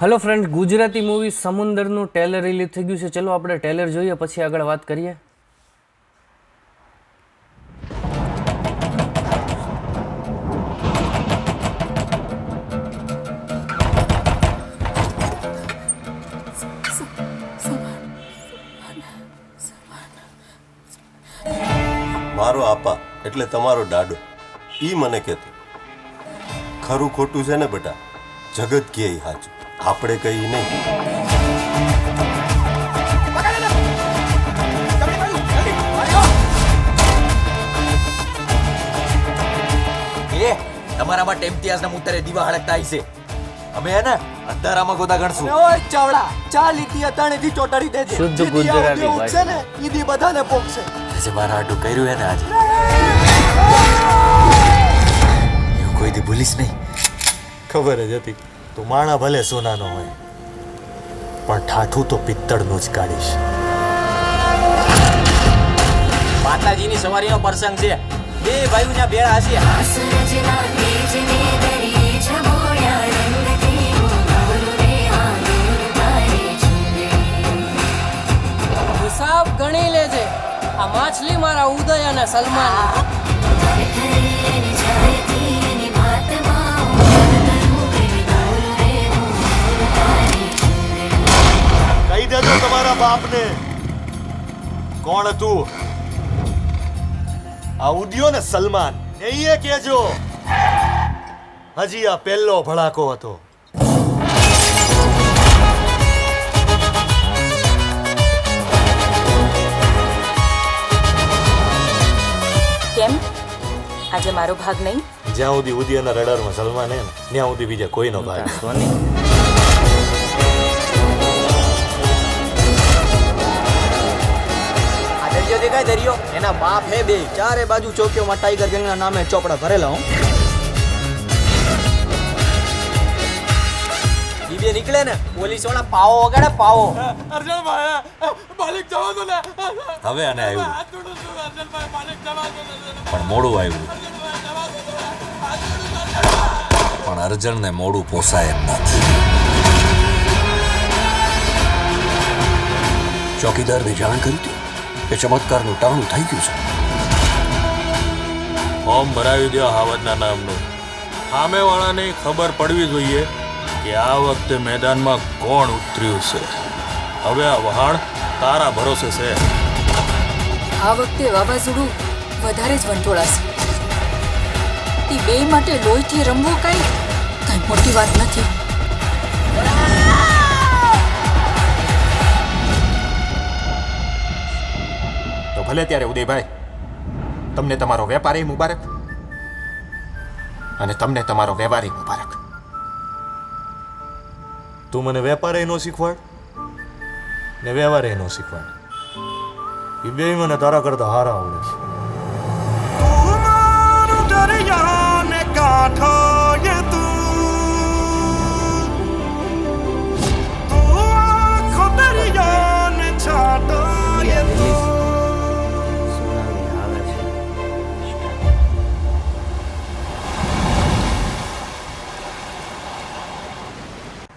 Hello friend Gujarati movie સમુંદરનું trailer release થઈ ગયું છે. ચલો આપણે ટેલર જોઈએ, પછી આગળ વાત કરીએ. મારો આપા, એટલે તમારો દાડો. ઈ મને કહેતો, ખરું ખોટું છે ને બેટા? જગત કે સાચું આપણે કઈ નહીં. એ તમારામાં ટેમ્પિયાસના મુતરે દીવા હળકતા છે અમે હે ને અંધારામાં ગોદા ગણશું. ઓય ચાવડા ચા લીટી અતાણેથી ચોટાડી દેજે. શુદ્ધ ગુજરાતી આવતી ને ઈદી બધાને પોકશે જે મારા આટું કર્યું હે ને આજે. એવું કોઈ દી ભૂલીશ નહીં. ખબર જ હતી. તું માણા ભલે સોનાનો હોય પણ ઠાઠું તો પિત્તળનું જ કાઢીશ. માતાજીની સવારીનો પ્રસંગ છે. બે ભાઈઓ ત્યાં ભેળા હશે. હિસાબ ગણી લેજે. આ માછલી મારા ઉદય અને સલમાન કહી તમારા બાપને. કોણ હતું? આ ઉડ્યો ને સલમાન એ કેજો હજી આ પહેલો ભડાકો હતો. કેમ? આજે મારો ભાગ નહીં? જ્યાં સુધી ઉદયના રડારમાં સલમાન હે ને ત્યાં સુધી બીજા કોઈનો ભાગ દરિયો ધર્યો. એના બાપ હે બે. ચારે બાજુ ચોકીઓમાં ટાઈગર ગેંગના નામે ચોપડા ભરેલા, હું. બે નીકળે ને પોલીસવાળા પાવો વગાડે પાવો હવે આને આવ્યું. પણ મોડું આવ્યું. પણ અર્જણને મોડું પોસાય એમ નથી. ચોકીદારને જાણ કરી હતી? કે ચમત્કારનું ટાણું થઈ ગયું છે. ફોર્મ ભરાવી દો હાવજના નામનું. સામેવાળાને ખબર પડવી જોઈએ કે આ વખતે મેદાનમાં કોણ ઉતર્યું છે. હવે આ વહાણ તારા ભરોસે છે. આ વખતે વાવાઝોડું વધારે જ વંટોળાશે. તે બે માટે લોહીથી રમવું કાંઈ કાંઈ મોટી વાત નથી. ભલે ત્યારે ઉદયભાઈ તમને તમારો વેપારી મુબારક અને તમને તમારો વ્યવહારી મુબારક. તું મને વેપારે નો શીખવાડ ને વ્યવહારે નો શીખવાડ. એ બે મને તારા કરતા હારા આવડે છે. સોનાની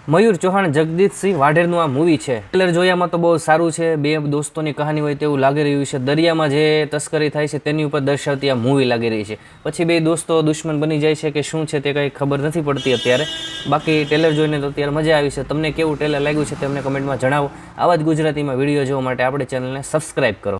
મયુર ચૌહાણ જગદીશસિંહ વાઢેરનું આ મૂવી છે. ટ્રેલર જોયામાં તો બહુ સારું છે. બે દોસ્તોની કહાની હોય તેવું લાગી રહ્યું છે. દરિયામાં જે તસ્કરી થાય છે તેની ઉપર દર્શાવતી આ મૂવી લાગી રહી છે. પછી બે દોસ્તો દુશ્મન બની જાય છે કે શું છે તે કંઈ ખબર નથી પડતી અત્યારે. બાકી ટ્રેલર જોઈને તો અત્યારે મજા આવી છે. તમને કેવું ટ્રેલર લાગ્યું છે તે અમને કમેન્ટમાં જણાવો. આવા જ ગુજરાતીમાં વીડિયો જોવા માટે આપણે ચેનલને સબસ્ક્રાઈબ કરો.